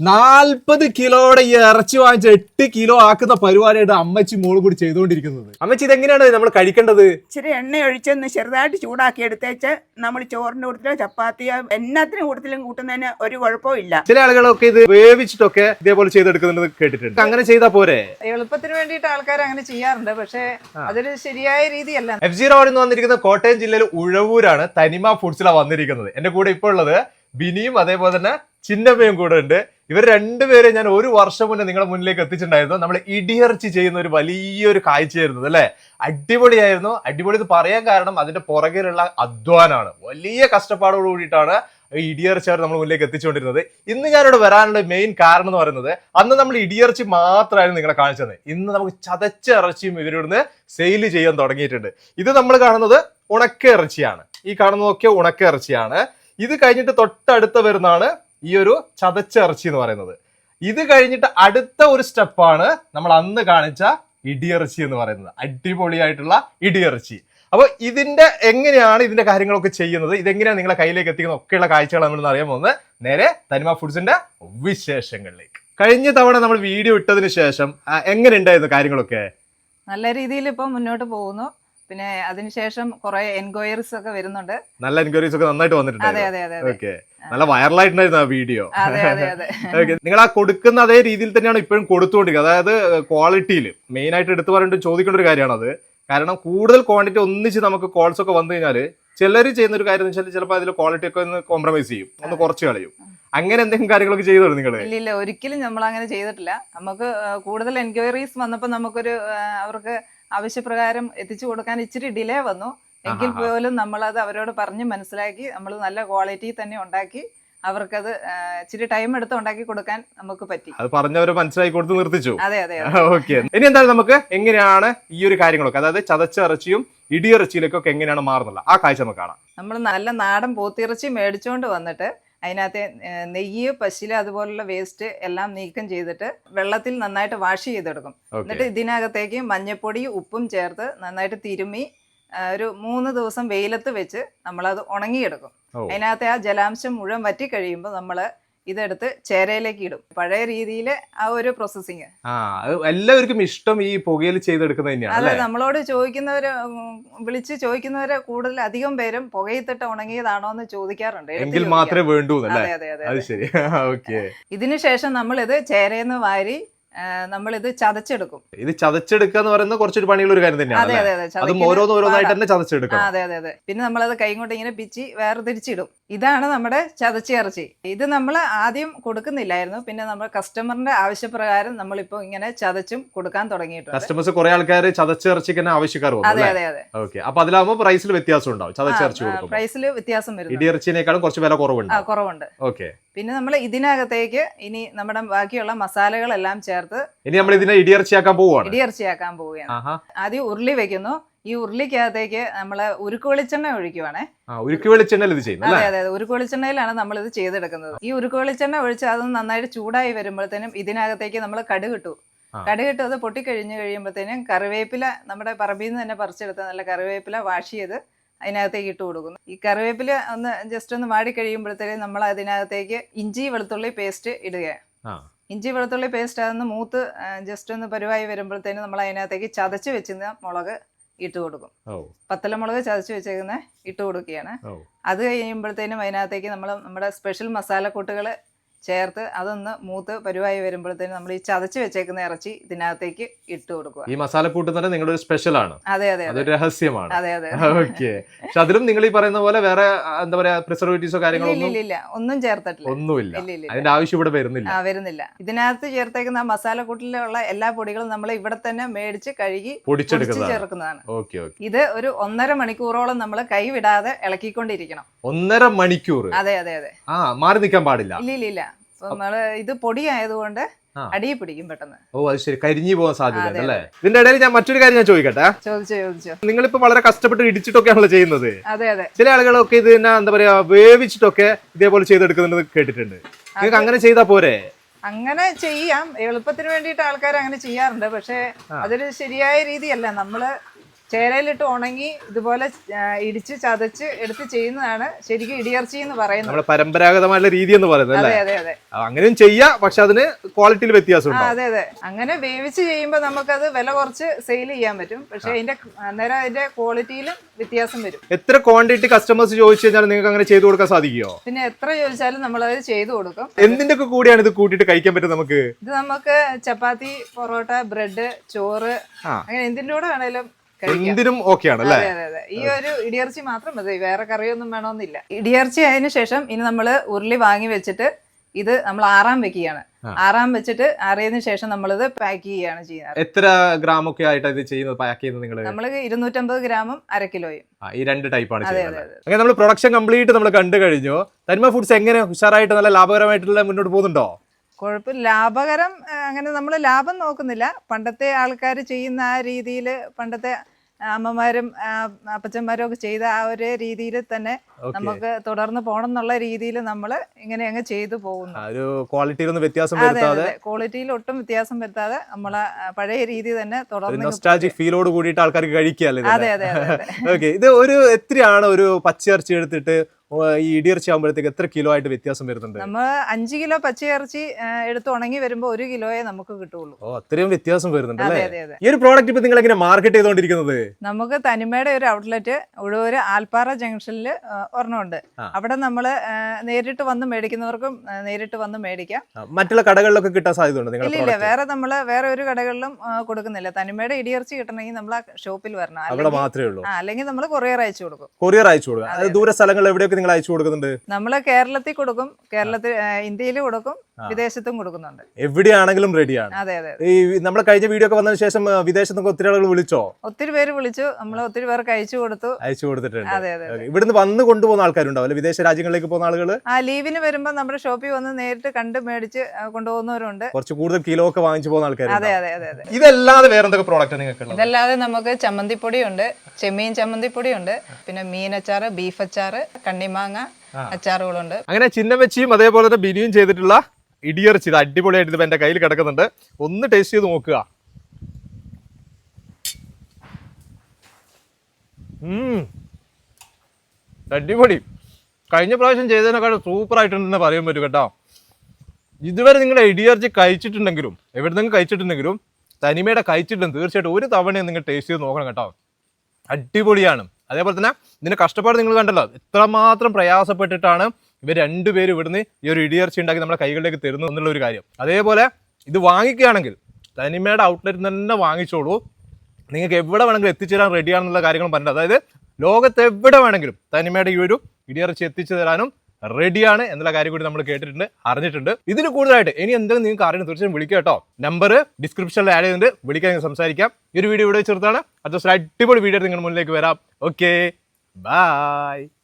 നാൽപ്പത് കിലോയുടെ ഈ ഇറച്ചി വാങ്ങിച്ച് എട്ട് കിലോ ആക്കുന്ന പരിപാടിയായിട്ട് അമ്മച്ചി മോൾ കൂടി ചെയ്തുകൊണ്ടിരിക്കുന്നത്. അമ്മച്ചി ഇതെങ്ങനെയാണ് നമ്മൾ കഴിക്കേണ്ടത്? ഇച്ചിരി എണ്ണ ഒഴിച്ചൊന്ന് ചെറുതായിട്ട് ചൂടാക്കി എടുത്തേച്ച് നമ്മൾ ചോറിന്റെ കൂട്ടത്തിലോ ചപ്പാത്തിയോ എല്ലാത്തിനും കൂട്ടത്തിലും കൂട്ടുന്നതിന് ഒരു കുഴപ്പവും ഇല്ല. ചില ആളുകളൊക്കെ ഇത് വേവിച്ചിട്ടൊക്കെ ഇതേപോലെ ചെയ്തെടുക്കുന്നത് കേട്ടിട്ടുണ്ട്. അങ്ങനെ ചെയ്താൽ പോരെ? എളുപ്പത്തിന് വേണ്ടിയിട്ട് ആൾക്കാർ അങ്ങനെ ചെയ്യാറുണ്ട് പക്ഷേ അതൊരു ശരിയായ രീതിയല്ല. എഫ് ജി റോഡിൽ നിന്ന് വന്നിരിക്കുന്നത് കോട്ടയം ജില്ലയിൽ ഉഴവൂരാണ് തനിമ ഫുഡ്സിലാണ് വന്നിരിക്കുന്നത്. എന്റെ കൂടെ ഇപ്പോൾ ഉള്ളത് ബിനിയും അതേപോലെ തന്നെ ചിന്നമ്മയും കൂടെ ഉണ്ട്. ഇവർ രണ്ടുപേരെ ഞാൻ ഒരു വർഷം മുന്നേ നിങ്ങളുടെ മുന്നിലേക്ക് എത്തിച്ചിട്ടുണ്ടായിരുന്നു. നമ്മൾ ഇടിയർച്ചി ചെയ്യുന്ന ഒരു വലിയൊരു കാഴ്ചയായിരുന്നു അല്ലേ? അടിപൊളിയായിരുന്നു. അടിപൊളി എന്ന് പറയാൻ കാരണം അതിന്റെ പുറകിലുള്ള അധ്വാനാണ്. വലിയ കഷ്ടപ്പാടോട് കൂടിയിട്ടാണ് ഈ ഇടിയിറച്ചി അവർ നമ്മൾ മുന്നിലേക്ക് എത്തിച്ചുകൊണ്ടിരുന്നത്. ഇന്ന് ഞാനിവിടെ വരാനുള്ള മെയിൻ കാരണം എന്ന് പറയുന്നത് അന്ന് നമ്മൾ ഇടിയർച്ചി മാത്രമായിരുന്നു നിങ്ങളെ കാണിച്ചത് ഇന്ന് നമുക്ക് ചതച്ച ഇറച്ചിയും ഇവരിവിടുന്ന് സെയിൽ ചെയ്യാൻ തുടങ്ങിയിട്ടുണ്ട്. ഇത് നമ്മൾ കാണുന്നത് ഉണക്ക ഇറച്ചിയാണ്. ഈ കാണുന്നതൊക്കെ ഉണക്ക ഇറച്ചിയാണ്. ഇത് കഴിഞ്ഞിട്ട് തൊട്ടടുത്ത വരുന്നതാണ് ഈ ഒരു ചതച്ച ഇറച്ചി എന്ന് പറയുന്നത്. ഇത് കഴിഞ്ഞിട്ട് അടുത്ത ഒരു സ്റ്റെപ്പാണ് നമ്മൾ അന്ന് കാണിച്ച ഇടിയിറച്ചി എന്ന് പറയുന്നത്. അടിപൊളിയായിട്ടുള്ള ഇടിയിറച്ചി. അപ്പോൾ ഇതിന്റെ എങ്ങനെയാണ് ഇതിന്റെ കാര്യങ്ങളൊക്കെ ചെയ്യുന്നത്? ഇതെങ്ങനെയാണ് നിങ്ങളെ കയ്യിലേക്ക് എത്തിക്കുന്ന ഒക്കെയുള്ള കാഴ്ചകൾ നമ്മൾ അറിയാൻ പോകുന്നത്? നേരെ തനിമ ഫുഡ്സിന്റെ വിശേഷങ്ങളിലേക്ക്. കഴിഞ്ഞ തവണ നമ്മൾ വീഡിയോ ഇട്ടതിന് ശേഷം എങ്ങനെ ഉണ്ടായിരുന്നു കാര്യങ്ങളൊക്കെ? നല്ല രീതിയിൽ ഇപ്പം മുന്നോട്ട് പോകുന്നു. പിന്നെ അതിനുശേഷം കുറെ എൻക്വയറീസ് ഒക്കെ വരുന്നുണ്ട്. നല്ല എൻക്വയറീസ് ഒക്കെ നന്നായിട്ട് വന്നിട്ടുണ്ട് അതെ അതെ അതെ. ഓക്കെ. നല്ല വൈറലായിട്ടുണ്ടായിരുന്നു ആ വീഡിയോ. നിങ്ങൾ ആ കൊടുക്കുന്ന അതേ രീതിയിൽ തന്നെയാണ് ഇപ്പോഴും കൊടുത്തുകൊണ്ടിരിക്കുന്നത് അതായത് ക്വാളിറ്റിയിൽ മെയിൻ ആയിട്ട് എടുത്തു പറഞ്ഞിട്ട് ചോദിക്കേണ്ട ഒരു കാര്യമാണത്. കാരണം കൂടുതൽ ക്വാണ്ടിറ്റി ഒന്നിച്ച് നമുക്ക് കോൾസ് ഒക്കെ വന്നു കഴിഞ്ഞാൽ ചിലർ ചെയ്യുന്ന ഒരു കാര്യം എന്ന് വെച്ചാൽ ചിലപ്പോൾ അതിൽ ക്വാളിറ്റി ഒക്കെ ഒന്ന് കോംപ്രമൈസ് ചെയ്യും ഒന്ന് കുറച്ച് കളയും. അങ്ങനെ എന്തെങ്കിലും കാര്യങ്ങളൊക്കെ ചെയ്തോ നിങ്ങൾ ഇല്ല ഇല്ല ഒരിക്കലും നമ്മൾ അങ്ങനെ ചെയ്തിട്ടില്ല. നമുക്ക് കൂടുതൽ എൻക്വയറീസ് വന്നപ്പോൾ നമുക്കൊരു അവർക്ക് ആവശ്യപ്രകാരം എത്തിച്ചു കൊടുക്കാൻ ഇച്ചിരി ഡിലേ വന്നു. എങ്കിൽ പോലും നമ്മളത് അവരോട് പറഞ്ഞ് മനസ്സിലാക്കി നമ്മൾ നല്ല ക്വാളിറ്റി തന്നെ ഉണ്ടാക്കി അവർക്കത് ഇച്ചിരി ടൈം എടുത്ത് ഉണ്ടാക്കി കൊടുക്കാൻ നമുക്ക് പറ്റി. അത് പറഞ്ഞവരെ മനസ്സിലാക്കി കൊടുത്ത് നിർത്തിച്ചു. അതെ അതെ ഓക്കെ ഇനി എന്തായാലും നമുക്ക് എങ്ങനെയാണ് ഈ ഒരു കാര്യങ്ങളൊക്കെ അതായത് ചതച്ച ഇറച്ചിയും ഇടിയിറച്ചിയിലേക്കൊക്കെ എങ്ങനെയാണ് മാറുന്നത്? ആ കാഴ്ച നമുക്ക് കാണാം. നമ്മൾ നല്ല നാടൻ പോത്തിറച്ചി മേടിച്ചുകൊണ്ട് വന്നിട്ട് അതിനകത്തെ നെയ്യ് പശില അതുപോലുള്ള വേസ്റ്റ് എല്ലാം നീക്കം ചെയ്തിട്ട് വെള്ളത്തിൽ നന്നായിട്ട് വാഷ് ചെയ്തെടുക്കും. എന്നിട്ട് ഇതിനകത്തേക്ക് മഞ്ഞപ്പൊടി ഉപ്പും ചേർത്ത് നന്നായിട്ട് തിരുമ്മി ഒരു മൂന്ന് ദിവസം വെയിലത്ത് വെച്ച് നമ്മളത് ഉണങ്ങിയെടുക്കും. അതിനകത്ത് ആ ജലാംശം മുഴുവൻ വറ്റി കഴിയുമ്പോൾ നമ്മൾ ഇതെടുത്ത് ചേരയിലേക്ക് ഇടും. പഴയ രീതിയിൽ ആ ഒരു പ്രോസസ്സിങ് എല്ലാവർക്കും ഇഷ്ടം ഈ പുകയിൽ ചെയ്തെടുക്കുന്നത് തന്നെയാണ് അതെ നമ്മളോട് ചോദിക്കുന്നവര് വിളിച്ച് ചോദിക്കുന്നവര് കൂടുതൽ അധികം പേരും പുകയിത്തിട്ട് ഉണങ്ങിയതാണോ എന്ന് ചോദിക്കാറുണ്ട് എങ്കിൽ മാത്രമേ വേണ്ടൂ അതെ അതെ അതെ അത്. ശരി. ഓക്കെ. ഇതിന് ശേഷം നമ്മളിത് ചേരയെന്ന് വാരി നമ്മളിത് ചതച്ചെടുക്കും. ഇത് ചതച്ചെടുക്കുക എന്ന് പറയുന്നത് കുറച്ചൊരു പണിയുള്ള ഒരു കാര്യം തന്നെയാണ് അതെ അതെ അതെ. അതും ചതയ്ക്കൽ ഓരോന്ന് ഓരോന്നായിട്ട് പാടാ. തന്നെ ആ, അതെ അതെ അതെ. പിന്നെ നമ്മളത് കൈ കൊണ്ട് ഇങ്ങനെ പിച്ചി വേറെ തിരിച്ചിടും ഇതാണ് നമ്മുടെ ചതച്ചിറച്ചി ഇത് നമ്മൾ ആദ്യം കൊടുക്കുന്നില്ലായിരുന്നു. പിന്നെ നമ്മൾ കസ്റ്റമറിന്റെ ആവശ്യപ്രകാരം നമ്മളിപ്പോ ഇങ്ങനെ ചതച്ചും കൊടുക്കാൻ തുടങ്ങിയിട്ടുണ്ട്. കസ്റ്റമേഴ്സ് കുറെ ആൾക്കാർ ചതച്ചിറച്ചിക്ക് തന്നെ ആവശ്യക്കാർ വന്നു അതെ അതെ അതെ. ഓക്കെ അപ്പൊ അതിലാവുമ്പോൾ പ്രൈസിൽ വ്യത്യാസം ഉണ്ടാവും ചതച്ചിറച്ചി പ്രൈസിൽ വ്യത്യാസം വരും ഇടിയിറച്ചിനേക്കാളും കുറച്ച് വില കുറവുണ്ട്. കുറവുണ്ട്. ഓക്കെ പിന്നെ നമ്മൾ ഇതിനകത്തേക്ക് ഇനി നമ്മുടെ ബാക്കിയുള്ള മസാലകളെല്ലാം ചേർത്ത് ഇനി നമ്മൾ ഇതിനെ ഇടിയിറച്ചിയാക്കാൻ പോവുകയാണ് ഇടിയിറച്ചിയാക്കാൻ പോവുകയാണ്. ആദ്യം ഉരുളി വെക്കുന്നു. ഈ ഉരുളിക്കകത്തേക്ക് നമ്മൾ ഉരുക്ക് വെളിച്ചെണ്ണ ഒഴിക്കുവാണേ. ഉരുക്ക് വെളിച്ചെണ്ണ വെളിച്ചെണ്ണയിൽ ഇത് ചെയ്യുന്നത് അതെ അതെ അതെ. ഉരുക്ക് വെളിച്ചെണ്ണയിലാണ് നമ്മൾ ഇത് ചെയ്തെടുക്കുന്നത്. ഈ ഉരുക്ക് വെളിച്ചെണ്ണ ഒഴിച്ച് അത് നന്നായിട്ട് ചൂടായി വരുമ്പോഴത്തേനും ഇതിനകത്തേക്ക് നമ്മൾ കടുകിട്ടു. കടുകിട്ട് അത് പൊട്ടിക്കഴിഞ്ഞ് കഴിയുമ്പോഴത്തേനും കറിവേപ്പില നമ്മുടെ പറമ്പിൽ നിന്ന് തന്നെ പറിച്ചെടുത്ത നല്ല കറിവേപ്പില വാഷ് ചെയ്ത് അതിനകത്തേക്ക് ഇട്ട് കൊടുക്കുന്നു. ഈ കറിവേപ്പില ഒന്ന് ജസ്റ്റ് ഒന്ന് വാടി കഴിയുമ്പോഴത്തേനും നമ്മൾ അതിനകത്തേക്ക് ഇഞ്ചി വെളുത്തുള്ളി പേസ്റ്റ് ഇടുക ഇഞ്ചി വെളുത്തുള്ളി പേസ്റ്റ് അതൊന്ന് മൂത്ത് ജസ്റ്റ് ഒന്ന് പരുവായി വരുമ്പോഴത്തേനും നമ്മൾ അതിനകത്തേക്ക് ചതച്ച് വെച്ചിരുന്ന മുളക് ഇട്ട് കൊടുക്കും. പത്തലമുളക് ചതച്ച് വെച്ചേക്കുന്ന ഇട്ട് കൊടുക്കുകയാണ്. അത് കഴിയുമ്പോഴത്തേനും അതിനകത്തേക്ക് നമ്മൾ നമ്മുടെ സ്പെഷ്യൽ മസാലക്കൂട്ടുകൾ ചേർത്ത് അതൊന്ന് മൂത്ത് പരുവായി വരുമ്പോഴത്തേന് നമ്മൾ ഈ ചതച്ച് വെച്ചേക്കുന്ന ഇറച്ചി ഇതിനകത്തേക്ക് ഇട്ട് കൊടുക്കുക. ഈ മസാലക്കൂട്ട് തന്നെ നിങ്ങളുടെ ഒരു സ്പെഷ്യൽ ആണ്. അതെ അതെ അതെ. അതൊരു രഹസ്യമാണ്. അതെ അതെ ഓക്കെ പക്ഷെ അതിലും നിങ്ങൾ ഈ പറയുന്ന പോലെ വേറെ എന്താ പറയാ പ്രിസർവേറ്റീവ്സോ കാര്യങ്ങളോ ഇല്ല ഇല്ല ഒന്നും ചേർത്തിട്ടില്ല. ഒന്നുമില്ല. അതിന്റെ ആവശ്യം ഇവിടെ വരുന്നില്ല. ആ വരുന്നില്ല. ഇതിനകത്ത് ചേർത്തേക്കുന്ന മസാലക്കൂട്ടിലുള്ള എല്ലാ പൊടികളും നമ്മൾ ഇവിടെ തന്നെ മേടിച്ച് കഴുകി പൊടിച്ചെടുക്കുന്നത് ചേർക്കുന്നതാണ്. ഓക്കെ ഓക്കെ ഇത് ഒരു ഒന്നര മണിക്കൂറോളം നമ്മൾ കൈവിടാതെ ഇളക്കിക്കൊണ്ടിരിക്കണം. ഒന്നര മണിക്കൂർ അതെ അതെ അതെ. ആ മാറി നിൽക്കാൻ പാടില്ല. ഇല്ല ഇല്ല. നമ്മൾ ഇത് പൊടിയായതുകൊണ്ട്. അടിയിൽ പിടിക്കും പെട്ടെന്ന്. ഓ അത് ശരി. കരിഞ്ഞു പോകാൻ സാധ്യത അല്ലേ? ഇതിന്റെ ഇടയിൽ ഞാൻ മറ്റൊരു കാര്യം ഞാൻ ചോദിക്കട്ടെ? ചോദിച്ചോ ചോദിച്ചോ. നിങ്ങളിപ്പോ വളരെ കഷ്ടപ്പെട്ട് ഇടിച്ചിട്ടൊക്കെയാണല്ലോ ചെയ്യുന്നത്. അതെ അതെ. ചില ആളുകളൊക്കെ ഇത് എന്താ പറയാ വേവിച്ചിട്ടൊക്കെ ഇതേപോലെ ചെയ്തെടുക്കുന്നത് കേട്ടിട്ടുണ്ട്. നിങ്ങൾക്ക് അങ്ങനെ ചെയ്താ പോരെ? അങ്ങനെ ചെയ്യാം. എളുപ്പത്തിന് വേണ്ടിയിട്ട് ആൾക്കാർ അങ്ങനെ ചെയ്യാറുണ്ട്. പക്ഷെ. അതൊരു ശരിയായ രീതിയല്ല. നമ്മൾ ചേരയിലിട്ട് ഉണങ്ങി ഇതുപോലെ ഇടിച്ച് ചതച്ച് എടുത്ത് ചെയ്യുന്നതാണ് ശരിക്കും ഇടിയർച്ചി എന്ന് പറയുന്നത്. നമ്മുടെ പരമ്പരാഗതമായിട്ടുള്ള രീതി എന്ന് പറയുന്നത് അതെ അതെ അതെ. അങ്ങനെയും ചെയ്യാം പക്ഷെ അതിന് ക്വാളിറ്റിയിൽ വ്യത്യാസം അതെ അതെ. അങ്ങനെ വേവിച്ച് ചെയ്യുമ്പോൾ നമുക്കത് വില കുറച്ച് സെയിൽ ചെയ്യാൻ പറ്റും. പക്ഷെ അതിന്റെ അന്നേരം അതിന്റെ ക്വാളിറ്റിയിലും വ്യത്യാസം വരും. എത്ര ക്വാണ്ടിറ്റി കസ്റ്റമേഴ്സ് ചോദിച്ചു കഴിഞ്ഞാൽ നിങ്ങൾക്ക് അങ്ങനെ ചെയ്തു കൊടുക്കാൻ സാധിക്കുമോ പിന്നെ എത്ര ചോദിച്ചാലും നമ്മൾ അത് ചെയ്തു കൊടുക്കും. എന്തിന്റെ ഒക്കെ കൂടിയാണ് ഇത് കൂട്ടിയിട്ട് കഴിക്കാൻ പറ്റും നമുക്ക്? ഇത് നമുക്ക് ചപ്പാത്തി പൊറോട്ട ബ്രെഡ് ചോറ് അങ്ങനെ എന്തിന്റെ കൂടെ വേണേലും എന്തിനും ഓക്കെ ആണ് അല്ലേ ഈ ഒരു ഇടിയർച്ചി മാത്രം മതി വേറെ കറിയൊന്നും വേണമെന്നില്ല. ഇടിയർച്ചി ആയതിനു ശേഷം ഇനി നമ്മൾ ഉരുളി വാങ്ങി വെച്ചിട്ട് ഇത് നമ്മൾ ആറാം വെക്കുകയാണ്. ആറാം വെച്ചിട്ട് ആറിയതിനു ശേഷം നമ്മളിത് പാക്ക് ചെയ്യുകയാണ് ചെയ്യുന്നത്. എത്ര ഗ്രാം ഒക്കെ ആയിട്ട് ഇത് ചെയ്യുന്നത് പാക്ക് ചെയ്യുന്നത് നിങ്ങൾ നമ്മൾ ഇരുന്നൂറ്റമ്പത് ഗ്രാമും അര കിലോയും. ഈ രണ്ട് ടൈപ്പാണ് അങ്ങനെ നമ്മൾ പ്രൊഡക്ഷൻ കംപ്ലീറ്റ് നമ്മൾ കണ്ടു കഴിഞ്ഞു. തനിമ ഫുഡ്സ് എങ്ങനെ ഉഷാറായിട്ട് നല്ല ലാഭകരമായിട്ടുള്ള മുന്നോട്ട് പോകുന്നുണ്ടോ? കുഴപ്പം ലാഭകരം അങ്ങനെ നമ്മൾ ലാഭം നോക്കുന്നില്ല. പണ്ടത്തെ ആൾക്കാർ ചെയ്യുന്ന ആ രീതിയിൽ പണ്ടത്തെ അമ്മമാരും അപ്പച്ചന്മാരും ഒക്കെ ചെയ്ത ആ ഒരു രീതിയിൽ തന്നെ നമുക്ക് തുടർന്ന് പോകണം എന്നുള്ള രീതിയിൽ നമ്മൾ ഇങ്ങനെ അങ്ങ് ചെയ്തു പോകുന്നു. ഒരു ക്വാളിറ്റിയിലൊന്നും വ്യത്യാസം വരുത്താതെ ക്വാളിറ്റിയിൽ ഒട്ടും വ്യത്യാസം വരുത്താതെ നമ്മളെ പഴയ രീതി തന്നെ തുടർന്ന് ഫീലോട് കൂടിയിട്ട് ആൾക്കാർക്ക് കഴിക്കുകയല്ലേ അതെ അതെ ഓക്കെ ഇത് ഒരു എത്രയാണ് ഒരു പച്ചയിറച്ചി എടുത്തിട്ട് ഈ ഇടിയിറച്ചി ആകുമ്പോഴത്തേക്ക് എത്ര കിലോ ആയിട്ട് വ്യത്യാസം വരുന്നുണ്ട്? നമ്മൾ അഞ്ച് കിലോ പച്ചയിറച്ചി എടുത്ത് ഉണങ്ങി വരുമ്പോൾ ഒരു കിലോയെ നമുക്ക് കിട്ടുള്ളൂ. ഓ അത്രയും വ്യത്യാസം വരുന്നുണ്ട് അല്ലേ? ഈ ഒരു പ്രോഡക്റ്റ് ഇപ്പൊ നിങ്ങൾ എങ്ങനെ മാർക്കറ്റ് ചെയ്തുകൊണ്ടിരിക്കുന്നത് നമുക്ക് തനിമയുടെ ഒരു ഔട്ട്ലെറ്റ് ഉഴവൂര് ആൽപ്പാറ ജംഗ്ഷനിൽ ഒരെണ്ണമുണ്ട്. അവിടെ നമ്മൾ നേരിട്ട് വന്ന് മേടിക്കുന്നവർക്കും നേരിട്ട് വന്ന് മേടിക്കാം. മറ്റുള്ള കടകളിലൊക്കെ കിട്ടാൻ സാധ്യതയുണ്ട് ഇല്ല ഇല്ല വേറെ നമ്മൾ വേറെ ഒരു കടകളിലും കൊടുക്കുന്നില്ല. തനിമയുടെ ഇടിയിറച്ചി കിട്ടണമെങ്കിൽ നമ്മൾ ആ ഷോപ്പിൽ വരണം. അവിടെ മാത്രമേ ഉള്ളൂ. അല്ലെങ്കിൽ നമ്മൾ കൊറിയർ അയച്ചു കൊടുക്കും. കൊറിയർ അയച്ചു കൊടുക്കും ദൂര സ്ഥലങ്ങളിൽ എവിടെയൊക്കെ നിങ്ങൾ അയച്ചു കൊടുക്കുന്നുണ്ട്? നമ്മൾ കേരളത്തിൽ കൊടുക്കും കേരളത്തിൽ ഇന്ത്യയിൽ കൊടുക്കും വിദേശത്തും കൊടുക്കുന്നുണ്ട്. എവിടെയാണെങ്കിലും റെഡിയാണ് അതെ അതെ. ഈ നമ്മുടെ കഴിഞ്ഞ വീഡിയോ ഒക്കെ വന്നതിന് ശേഷം വിദേശത്ത് വിദേശത്തൊക്കെ ഒത്തിരി ആളുകൾ വിളിച്ചോ? ഒത്തിരി പേര് വിളിച്ചു. നമ്മൾ ഒത്തിരി പേർക്ക് അയച്ചു കൊടുത്തു. അയച്ചു കൊടുത്തിട്ടുണ്ട്. അതെ അതെ ഇവിടുന്ന് വന്ന് കൊണ്ടുപോകുന്ന ആൾക്കാരുണ്ടാവും അല്ലെ? വിദേശ രാജ്യങ്ങളിലേക്ക് പോകുന്ന ആളുകൾ ആ ലീവിന് വരുമ്പോൾ നമ്മുടെ ഷോപ്പിൽ വന്ന് നേരിട്ട് കണ്ട് മേടിച്ച് കൊണ്ടുപോകുന്നവരുണ്ട്. കുറച്ച് കൂടുതൽ കിലോ ഒക്കെ വാങ്ങിച്ചു പോകുന്ന ആൾക്കാർ അതെ അതെ അതെ ഇതല്ലാതെ വേറെ എന്തൊക്കെ പ്രോഡക്റ്റ് നിങ്ങൾക്ക് ഇതല്ലാതെ നമുക്ക് ചമ്മന്തിപ്പൊടിയുണ്ട് ചെമ്മീൻ ചമ്മന്തിപ്പൊടിയുണ്ട് പിന്നെ മീനച്ചാറ് ബീഫ് അച്ചാറ് കണ്ണിമാങ്ങ അച്ചാറുകളുണ്ട്. അങ്ങനെ ചിന്നവച്ചിയും അതേപോലെ തന്നെ ബിനിയും ചെയ്തിട്ടുള്ള ഇടിയറിച്ച് ഇത് അടിപൊളിയായിട്ട് ഇത് എന്റെ കയ്യിൽ കിടക്കുന്നുണ്ട്. ഒന്ന് ടേസ്റ്റ് ചെയ്ത് നോക്കുക. അടിപൊളി. കഴിഞ്ഞ പ്രാവശ്യം ചെയ്തതിനെക്കാളും തന്നെ പറയാൻ പറ്റും കേട്ടോ. ഇതുവരെ നിങ്ങൾ ഇടിയർച്ചി കഴിച്ചിട്ടുണ്ടെങ്കിലും എവിടെ നിന്ന് കഴിച്ചിട്ടുണ്ടെങ്കിലും തനിമയുടെ കഴിച്ചിട്ടുണ്ടെങ്കിൽ തീർച്ചയായിട്ടും ഒരു തവണയും നിങ്ങൾ ടേസ്റ്റ് ചെയ്ത് നോക്കണം കേട്ടോ. അടിപൊളിയാണ്. അതേപോലെ തന്നെ ഇതിന്റെ കഷ്ടപ്പാട് നിങ്ങൾ കണ്ടല്ലോ. ഇത്രമാത്രം പ്രയാസപ്പെട്ടിട്ടാണ് ഇവർ രണ്ടുപേരും ഇവിടുന്ന് ഈ ഒരു ഇടിയർച്ചി ഉണ്ടാക്കി നമ്മുടെ കൈകളിലേക്ക് തരുന്നു എന്നുള്ള ഒരു കാര്യം. അതേപോലെ ഇത് വാങ്ങിക്കുകയാണെങ്കിൽ തനിമയുടെ ഔട്ട്ലെറ്റിൽ തന്നെ വാങ്ങിച്ചോളൂ. നിങ്ങൾക്ക് എവിടെ വേണമെങ്കിലും എത്തിച്ചേരാൻ റെഡിയാണെന്നുള്ള കാര്യങ്ങൾ പറഞ്ഞത് അതായത് ലോകത്ത് എവിടെ വേണമെങ്കിലും തനിമയുടെ ഈ ഒരു ഇടിയർച്ചി എത്തിച്ചു തരാനും റെഡിയാണ് എന്നുള്ള കാര്യം കൂടി നമ്മൾ കേട്ടിട്ടുണ്ട് അറിഞ്ഞിട്ടുണ്ട്. ഇതിന് കൂടുതലായിട്ട് ഇനി എന്തെങ്കിലും നിങ്ങൾക്ക് അറിയണം തീർച്ചയായും വിളിക്കുക കേട്ടോ. നമ്പർ ഡിസ്ക്രിപ്ഷനിൽ ആഡ് ചെയ്തിട്ടുണ്ട്. വിളിക്കാൻ നിങ്ങൾക്ക് സംസാരിക്കാം. ഈ ഒരു വീഡിയോ ഇവിടെ ചേർത്താണ് അടുത്ത ദിവസം അടിപൊളി വീഡിയോ നിങ്ങളുടെ മുന്നിലേക്ക് വരാം. Okay bye